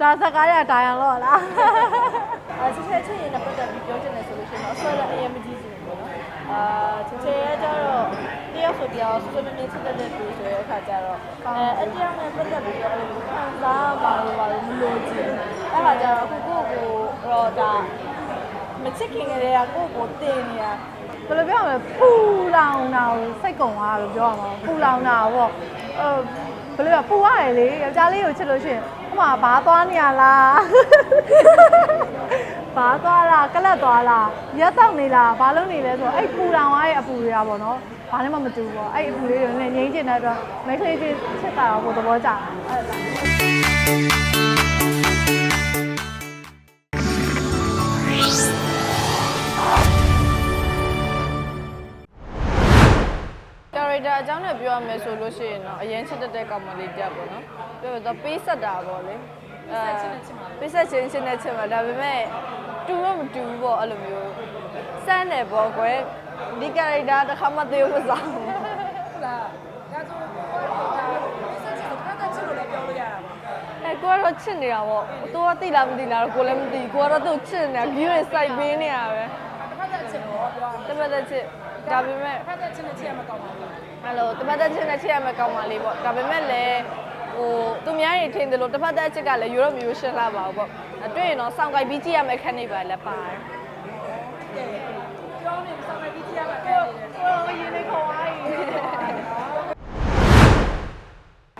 ဒါစကားရတာရန်လို့လားအဲချစ်ချဲချစ်ရင်လည်းပတ်သက်ပြီးပြောချင်တယ်ဆိုလို့ရှိရင်တော့အဆွဲလည်းအရင်မကြည့်ချင်ဘူးပေါ့နော်အာချစ်ချဲရကြတော့တယောက်ဆိုတယောက်ဆွေးနွေးမြင့်ချစ်တဲ့တဲ့သူဆိုတဲ့အခါကျတော့အဲအတယောက်နဲ့ပတ်သက်ပြီးတော့အဲ့လိုခံစားပါလို့ပါလို့မလို့ချင်အဲ့ခါကျတော့အခုကိုယ့်ကိုတော့ဒါမချစ်ခင်ကလေးကကိုယ့်ကိုတင်နေတာဘယ်လိုပြောရမလဲပူလောင်တာကိုစိတ်ကုံသွားလို့ပြောရမှာပူလောင်တာပေါ့အဲဘယ်လိုပြောပူရတယ်လေယောက်ျားလေးကိုချစ်လို့ရှိရင်ဟို မှာဘာသွားနေရလားဘာသွားလားကလတ်သွားလားရက်တော့နေလားဘာလုပ်နေလဲဆိုတော့အဲ့ပူလောင်ရရဲ့အပူတွေကပေါ့နော်ဘာနဲ့မှမတူဘူးပေါ့အဲ့အပူလေးတွေနဲ့ငြိမ်းချင်တဲ့အတွက်မိတ်ကလေးချင်းချစ်တာတော့ကိုသဘောကျတယ်အဲ့ဒါ character အကြောင်းနဲ့ပြောရမယ်ဆိုလို့ရှိရင်တော့အရင်ချစ်တတ်တဲ့ကောင်မလေးတက်ပေါ့နော်ပြောရတော့ပေးဆက်တာပေါ့လေအဲပေးဆက်ချင်းချင်းနဲ့ချစ်မှာဒါပေမဲ့တူတော့မတူဘူးပေါ့အဲ့လိုမျိုးစမ်းတယ်ပေါ့ကွယ်ဒီ character တစ်ခါမှသေမစားဘူးဟုတ်လားဒါဆိုတော့ဒါဆက်ချစ်တော့ဖတ်တဲ့ချစ်လို့လည်းပြောလို့ရတာပါအဲကိုကတော့ချစ်နေတာပေါ့သူကသိလားမသိလားတော့ကိုလည်းမသိကိုကတော့သူ့ချစ်နေတာဂီးတွေစိုက်ပေးနေတာပဲဖတ်တဲ့ချစ်တော့ပြောတပတ်သက်ချစ် ဒါပေမဲ့ဖတ်တဲ့ချစ်နဲ့ချစ်ရမှာကောင်းပါဘူးအဲ့လိုတပတ်သက်ချစ်နဲ့ချစ်ရမယ့်ကောင်းပါလေးပေါ့ဒါပေမဲ့လည်းဟိုသူများတွေထင်တယ်လို့တပတ်သက်ချစ်ကလည်းယူရောမယူရှင်းလာပါဘူးပေါ့အတွေ့ရင်တော့စောင့်ကြိုက်ပြီးကြည့်ရမယ့်ခန်းနေပါလည်းပါတယ်ပြောနေစောင့်နေပြီးကြည့်ရမှာပြောနေတယ်ဟိုရင်လေးခေါ်သွားပြီ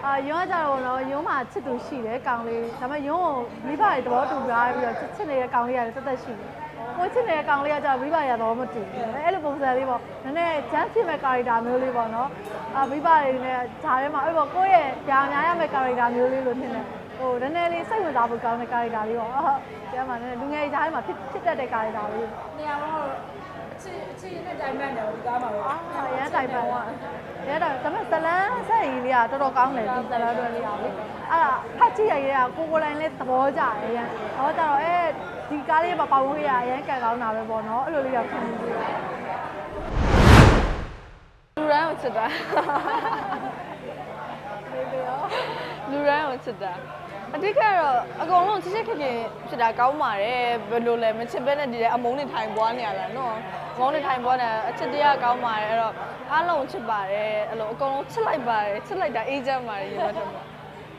အာရုံးကကြတော့နော်ရုံးမှာချစ်သူရှိတယ်ကောင်လေးဒါပေမဲ့ရုံးကိုမိဘတွေသဘောတူပြားပြီးတော့ချစ်ချစ်နေတဲ့ကောင်လေးရတယ်တက်တက်ရှိတယ် ကိုချစ်နေတဲ့ကောင်လေးကကြတော့မိဘတွေသဘောမတူဘူးအဲ့လိုပုံစံလေးပေါ့နည်းနည်းဂျမ်းဖြစ်မဲ့ကာရီတာမျိုးလေးပေါ့နော်အာမိဘတွေနဲ့ဂျားထဲမှာအဲ့ပေါ့ကိုယ့်ရဲ့ကြာများရမဲ့ကာရီတာမျိုးလေးလို့ထင်တယ်ဟိုနည်းနည်းလေးစိတ်ဝင်စားဖို့ကောင်းတဲ့ကာရီတာလေးပေါ့ဟုတ်ကျမ်းမှာနည်းနည်းလူငယ်ကြားထဲမှာဖြစ်ဖြစ်တတ်တဲ့ကာရီတာလေးနေရာမှာတော့အချစ်အချစ်နဲ့တိုင်မှန်တယ်ဒီကားမှာတော့အာရမ်းတိုင်ပန်ရမ်းတိုင်ဒါပေမဲ့ဇလန်းဆက်ရည်လေးကတော်တော်ကောင်းတယ်ဒီဇလန်းတွေလေးကလေအဲ့ဒါဖတ်ကြည့်ရရေးကကိုကိုတိုင်းလေးသဘောကျတယ်ရမ်းဟောကြတော့အဲ ဒီကားလေးမှာပေါဝင်ရအရမ်းကန်ကောင်းတာပဲပေါ့နော်အဲ့လိုလေးတော့ဖြစ်နေသေးတယ်လူရန်ကိုချစ်တာလူရန်ကိုချစ်တာအတိတ်ကတော့အကုန်လုံးချစ်ချစ်ခင်ခင်ဖြစ်တာကောင်းပါတယ်ဘယ်လိုလဲမချစ်ဘဲနဲ့ဒီတဲ့အမုန်းနဲ့ထိုင်ပွားနေရတာနော်အမုန်းနဲ့ထိုင်ပွားနေအချစ်တရားကောင်းပါတယ်အဲ့တော့အားလုံးချစ်ပါတယ်အဲ့လိုအကုန်လုံးချစ်လိုက်ပါတယ်ချစ်လိုက်တာအေးချမ်းပါတယ်ရေမတ်တော့အဲ့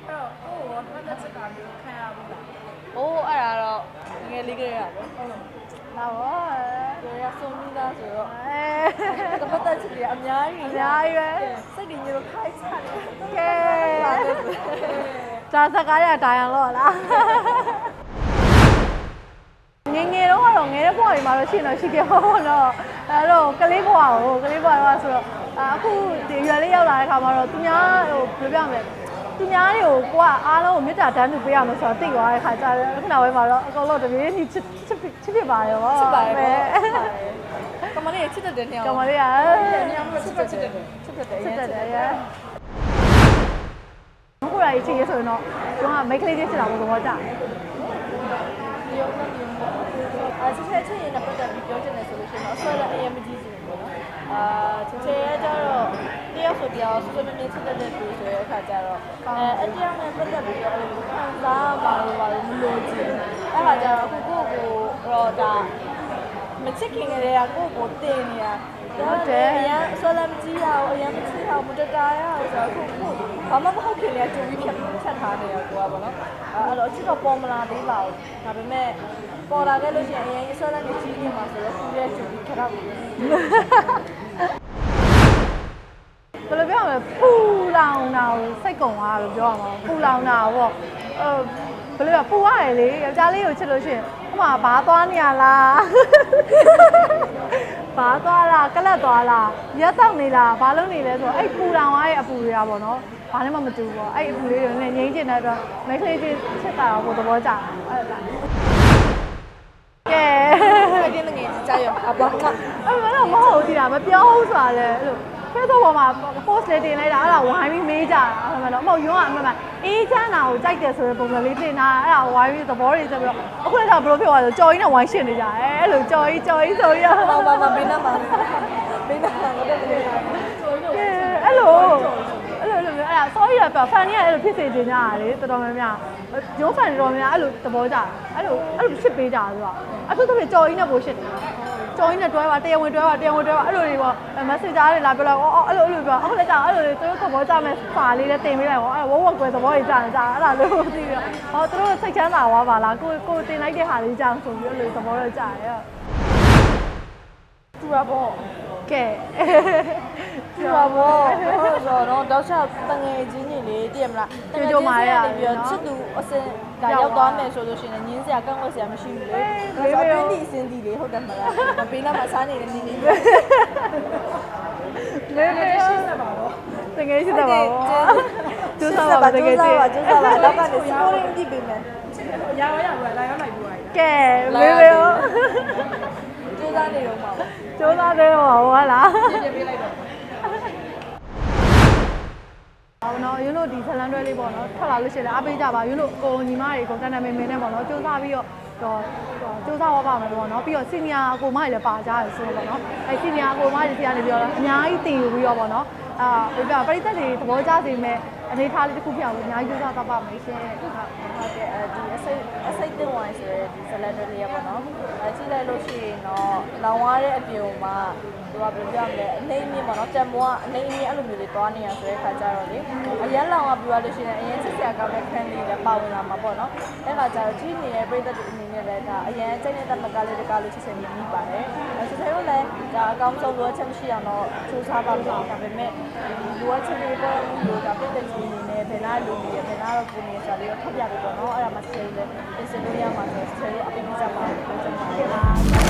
တော့ဟိုရောဖတ်တဲ့ချစ်တာမျိုးခံရဘူးလား။ အိုးအဲ့ဒါတော့ငယ်လေးကလေးရပဲဟုတ်လားဒါပေါ့။ကိုရဆုံးမိသားဆိုတော့အဲတပတ်သက်ချစ်တယ်အများကြီးအများကြီးပဲစိတ်ကြီးညိုခိုင်းချတယ်ကဲဒါစကားရတာရန်လို့လားငယ်ငယ်တော့ကတော့ငယ်တဲ့ဘဝတွေမှာတော့ရှိတော့ရှိခဲ့ပါတော့နော်အဲ့တော့ကလေးဘဝကိုကလေးဘဝတော့ဆိုတော့အခုဒီရွယ်လေးရောက်လာတဲ့ခါမှာတော့သူများဟိုဘယ်လိုပြောမလဲ သူများတွေကိုကိုကအားလုံးကိုမေတ္တာတန်းတူပေးရမယ်ဆိုတော့သိသွားတဲ့ခါကျတော့ခုနကဝဲမှာတော့အကုန်လုံးတပြေးညီချစ်ချစ်ချစ်ဖြစ်ပါရောချစ်ပါတယ်ပေါ့။ကမလေးချစ်တဲ့နေရာကမလေးကနေရာမှာချစ်တဲ့ချစ်တဲ့ချစ်တဲ့ချစ်တတ်တယ်ရဘုရားကြီးချစ်ရဆိုရင်တော့ကျွန်တော်ကမိတ်ကလေးချင်းချစ်တာဘယ်လိုကြလဲရုံနဲ့ရုံအဲချစ်ချဲချစ်ရင်လည်းပတ်သက်ပြီးပြောချင်တယ်ဆိုလို့ရှိရင်တော့အဆွဲလည်းအရင်မကြည့်ချင်ဘူးပေါ့နော်။အာချစ်ချဲရကြတော့ တယောက်ဆိုတယောက်ဆွေးနွေးမြင့်ချစ်တဲ့တဲ့သူဆိုတဲ့အခါကျတော့အဲအတယောက်နဲ့ပတ်သက်ပြီးတော့အဲ့လိုခံစားပါလို့ပါလို့မလို့ချင်အဲ့ခါကျတော့အခုကိုယ့်ကိုတော့ဒါမချစ်ခင်ကလေးကကိုယ့်ကိုတင်နေတာဟုတ်တယ်အရင်အစောလည်းမကြည့်ရအောင်အရင်မချစ်ရအောင်မတတာရအောင်ဆိုတော့အခုခုဘာမှမဟုတ်ခင်လည်းကြုံပြီးဖြတ်ဖြတ်ထားနေရကိုကပေါ့နော်အဲ့တော့အချစ်တော့ပေါ်မလာသေးပါဘူးဒါပေမဲ့ပေါ်လာခဲ့လို့ရှိရင်အရင်အစောလည်းမကြည့်နေမှာဆိုတော့ခုရဲ့ကြုံပြီးခက်တော့ဘူးဘယ်လို ပြောရမလဲပူလောင်တာကိုစိတ်ကုံသွားလို့ပြောရမှာပူလောင်တာပေါ့အဲဘယ်လိုပြောပူရတယ်လေယောက်ျားလေးကိုချစ်လို့ရှိရင်ဟိုမှာဘာသွားနေရလားဘာသွားလားကလတ်သွားလားရက်တော့နေလားဘာလုပ်နေလဲဆိုတော့အဲ့ပူလောင်ရရဲ့အပူတွေကပေါ့နော်ဘာနဲ့မှမတူဘူးပေါ့အဲ့အပူလေးတွေနဲ့ငြိမ်းချင်တဲ့အတွက်မိတ်ကလေးချင်းချစ်တာတော့ကိုသဘောကျတယ်အဲ့ဒါကဲအဲ့ဒီငယ်ကြီးကြာရအဘွားကအဲ့မတော့မဟုတ်ဘူးဒီလားမပြောဘူးဆိုတာလေအဲ့လို Facebook ပေါ်မှာ post လေးတင်လိုက်တာအဲ့ဒါဝိုင်းပြီးမေးကြတာအဲ့မှာတော့မဟုတ်ရုံးကအမှန်မှန်အေးချမ်းတာကိုကြိုက်တယ်ဆိုတဲ့ပုံစံလေးတင်တာအဲ့ဒါဝိုင်းပြီးသဘောတွေဆက်ပြီးတော့အခုလည်းတော့ဘယ်လိုဖြစ်သွားလဲကြော်ကြီးနဲ့ဝိုင်းရှင်းနေကြတယ်အဲ့လိုကြော်ကြီးကြော်ကြီးဆိုရဘာဘာဘာဘင်းနာမှာဘင်းနာမှာတော့တကယ်အဲ့လိုအဲ့လိုအဲ့လိုအဲ့ဒါ sorry ရပြော fan တွေကအဲ့လိုဖြစ်စေချင်ကြတာလေတော်တော်များများရုံး fan တော်တော်များများအဲ့လိုသဘောကျတယ်အဲ့လိုအဲ့လိုရှစ်ပေးကြတယ်ဆိုတော့အထူးသဖြင့်ကြော်ကြီးနဲ့ပိုရှစ်တယ် ကြော်ကြီးနဲ့တွဲပါတရားဝင်တွဲပါတရားဝင်တွဲပါအဲ့လိုတွေပေါ့ messenger တွေလာပြောလိုက်အော်အဲ့လိုအဲ့လိုပြောအခုလည်းကြာအဲ့လိုတွေသူတို့သဘောကျမဲ့စာလေးနဲ့တင်ပေးလိုက်ပေါ့အဲ့ဝဝကွယ်သဘောကြီးကြာနေကြာအဲ့ဒါလို့သိပြီးတော့ဟောသူတို့စိတ်ချမ်းသာသွားပါလားကိုကိုတင်လိုက်တဲ့ဟာလေးကြာဆိုပြီးအဲ့လိုသဘောတော့ကြာတယ်တူတာပေါ့ကဲ တူတာပေါ့ဟုတ်ဆိုတော့တောက်ချတငယ်ချင်းကြီးလေးတည်မလားပြီးတော့ချစ်သူအစင်ဒါရောက်သွားမယ်ဆိုလို့ရှိရင်ညင်းစရာကန့်ကွက်စရာမရှိဘူးလေဒါဆိုအတွင်းဒီအစင်ဒီလေးဟုတ်တယ်မလားဘေးနားမှာစားနေတဲ့နေနေလေးလေးရှိစပါတော့တကယ်ရှိတယ်ပါဘောကျူးစားပါတကယ်ရှိကျူးစားပါတော့ကနေစပိုးရင်းကြည့်ပေးမယ်ရရောရရောလာရောလိုက်ပြီးသွားပြီကဲလေးလေးရောကျူးစားနေတော့မှာပေါ့ကျူးစားတယ်ပါဘောလားပြင်ပေးလိုက်တော့ အောင်နော်ယူလို့ဒီဇလန်တွဲလေးပေါ့နော်ထွက်လာလို့ရှိရင်အားပေးကြပါယူလို့ကိုညီမတွေကိုတန်တန်မင်မင်နဲ့ပေါ့နော်စူးစမ်းပြီးတော့တော့စူးစမ်းသွားပါမယ်ပေါ့နော်ပြီးတော့စီနီယာအကိုမတွေလည်းပါကြရဆိုတော့ပေါ့နော်အဲစီနီယာအကိုမတွေစီကနေပြီးတော့အများကြီးတင်ယူပြီးတော့ပေါ့နော်အာပြပြပရိသတ်တွေသဘောကျစေမဲ့အနေထားလေးတစ်ခုဖြစ်အောင်အများကြီးစူးစမ်းသွားပါမယ်ရှင်ဟုတ်ဟုတ်ကဲ့အဲဒီအစိတ်အစိတ်တင်ဝိုင်းဆိုရဲဒီဇလန်တွေလေးရပါတော့အဲကြည့်လိုက်လို့ရှိရင်တော့လောင်သွားတဲ့အပြုံမှာသူကဘယ်လိုပြောမလဲအနေအမြင့်ပေါ့နော်တံမိုးကအအနေအမြင့်အဲ့လိုမျိုးလေးတွားနေရဆိုတဲ့ခါကျတော့လေအရန်လောင်ကပြောရလို့ရှိရင်အရင်စစ်စရာကောင်းတဲ့ခန်းလေးလည်းပါဝင်လာမှာပေါ့နော်အဲ့ခါကျတော့ကြည့်နေတဲ့ပြည်သက်တွေအနေနဲ့လည်းဒါအရန်စိတ်နဲ့တမကလေးတကလေးချစ်ချင်နေမိပါတယ်အဲဆိုတော့လည်းဒါအကောင်းဆုံးလိုအပ်ချက်မရှိအောင်တော့စူးစမ်းပါမယ်ဒါပေမဲ့လိုအပ်ချက်တွေပေါ်လို့ဒါပြည်သက်ကြီးအနေနဲ့ဘယ်လားလိုနေရဘယ်လားတော့ကိုနေဆိုတာလေးကိုထပ်ပြပေးပေါ့နော်အဲ့ဒါမှဆက်လို့လည်းပြင်ဆင်လို့ရမှာဆိုဆက်လို့အပိပိစမ